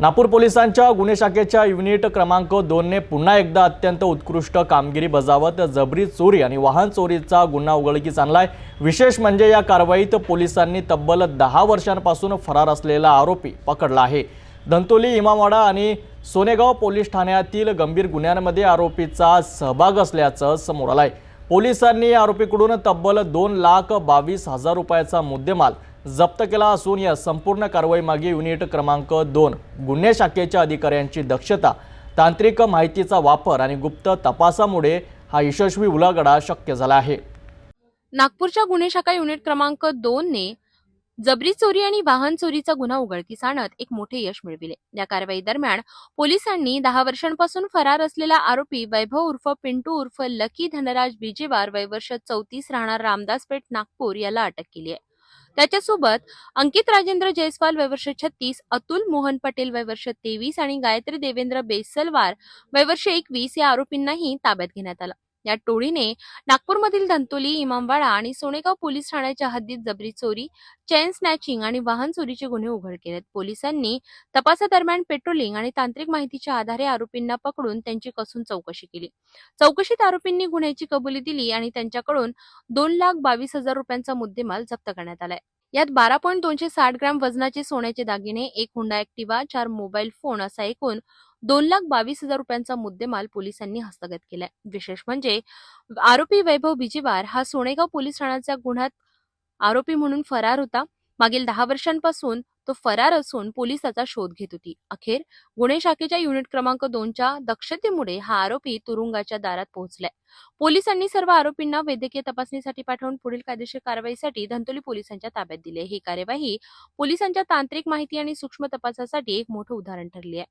नागपूर पोलिसांच्या गुन्हे शाखेच्या युनिट क्रमांक दोनने पुन्हा एकदा अत्यंत उत्कृष्ट कामगिरी बजावत जबरी चोरी आणि वाहन चोरीचा गुन्हा उघडकीस आणलाय. विशेष म्हणजे या कारवाईत पोलिसांनी तब्बल दहा वर्षांपासून फरार असलेला आरोपी पकडला आहे. धंतोली इमामवाडा आणि सोनेगाव पोलीस ठाण्यातील गंभीर गुन्ह्यांमध्ये आरोपीचा सहभाग असल्याचं समोर आलंय. पोलिसांनी या आरोपीकडून तब्बल दोन लाख बावीस हजार रुपयाचा मुद्देमाल जप्त केला असून या संपूर्ण कारवाईमागे युनिट क्रमांक दोन गुन्हे शाखेच्या अधिकाऱ्यांची दक्षता तांत्रिक माहितीचा वापर आणि गुप्त तपासामुळे हा यशस्वी उलागडा शक्य झाला आहे. नागपूरच्या गुन्हे शाखा युनिट क्रमांक दोन ने जबरी चोरी आणि वाहन चोरीचा गुन्हा उघडकीस आणत एक मोठे यश मिळविले. या कारवाई दरम्यान पोलिसांनी दहा वर्षांपासून फरार असलेला आरोपी वैभव उर्फ पिंटू उर्फ लकी धनराज बिजेवार वयवर्ष चौतीस राहणार रामदास पेठ नागपूर याला अटक केली आहे. त्याच्यासोबत अंकित राजेंद्र जयस्वाल वयवर्ष छत्तीस अतुल मोहन पटेल वयवर्ष तेवीस आणि गायत्री देवेंद्र बेसलवार वयवर्ष एकवीस या आरोपींनाही ताब्यात घेण्यात आलं. या टोळीने नागपूरमधील धंतोली इमामवाडा आणि सोनेगाव पोलीस ठाण्याच्या हद्दीत जबरी चोरी चेन स्नॅचिंग आणि वाहन चोरीचे गुन्हे उघड केलेत. पोलिसांनी तपासादरम्यान पेट्रोलिंग आणि तांत्रिक माहितीच्या आधारे आरोपींना पकडून त्यांची कसून चौकशी केली. चौकशीत आरोपींनी गुन्ह्याची कबुली दिली आणि त्यांच्याकडून दोन लाख बावीस हजार रुपयांचा मुद्देमाल जप्त करण्यात आलाय. यात बारा पॉईंट दोनशे साठ ग्रॅम वजनाचे सोन्याचे दागिने एक हुंडा ऍक्टिवा चार मोबाईल फोन असा एकूण दोन लाख बावीस हजार रुपयांचा मुद्देमाल पोलिसांनी हस्तगत केलाय. विशेष म्हणजे आरोपी वैभव बिजेवार हा सोनेगाव पोलीस ठाण्याच्या गुन्ह्यात आरोपी म्हणून फरार होता. मागील दहा वर्षांपासून तो फरार असून पोलिसाचा शोध घेत होती. अखेर गुन्हे शाखेच्या युनिट क्रमांक दोनच्या दक्षतेमुळे हा आरोपी तुरुंगाच्या दारात पोहोचलाय. पोलिसांनी सर्व आरोपींना वैद्यकीय तपासणीसाठी पाठवून पुढील कायदेशीर कारवाईसाठी धंतोली पोलिसांच्या ताब्यात दिले. ही कार्यवाही पोलिसांच्या तांत्रिक माहिती आणि सूक्ष्म तपासासाठी एक मोठं उदाहरण ठरली आहे.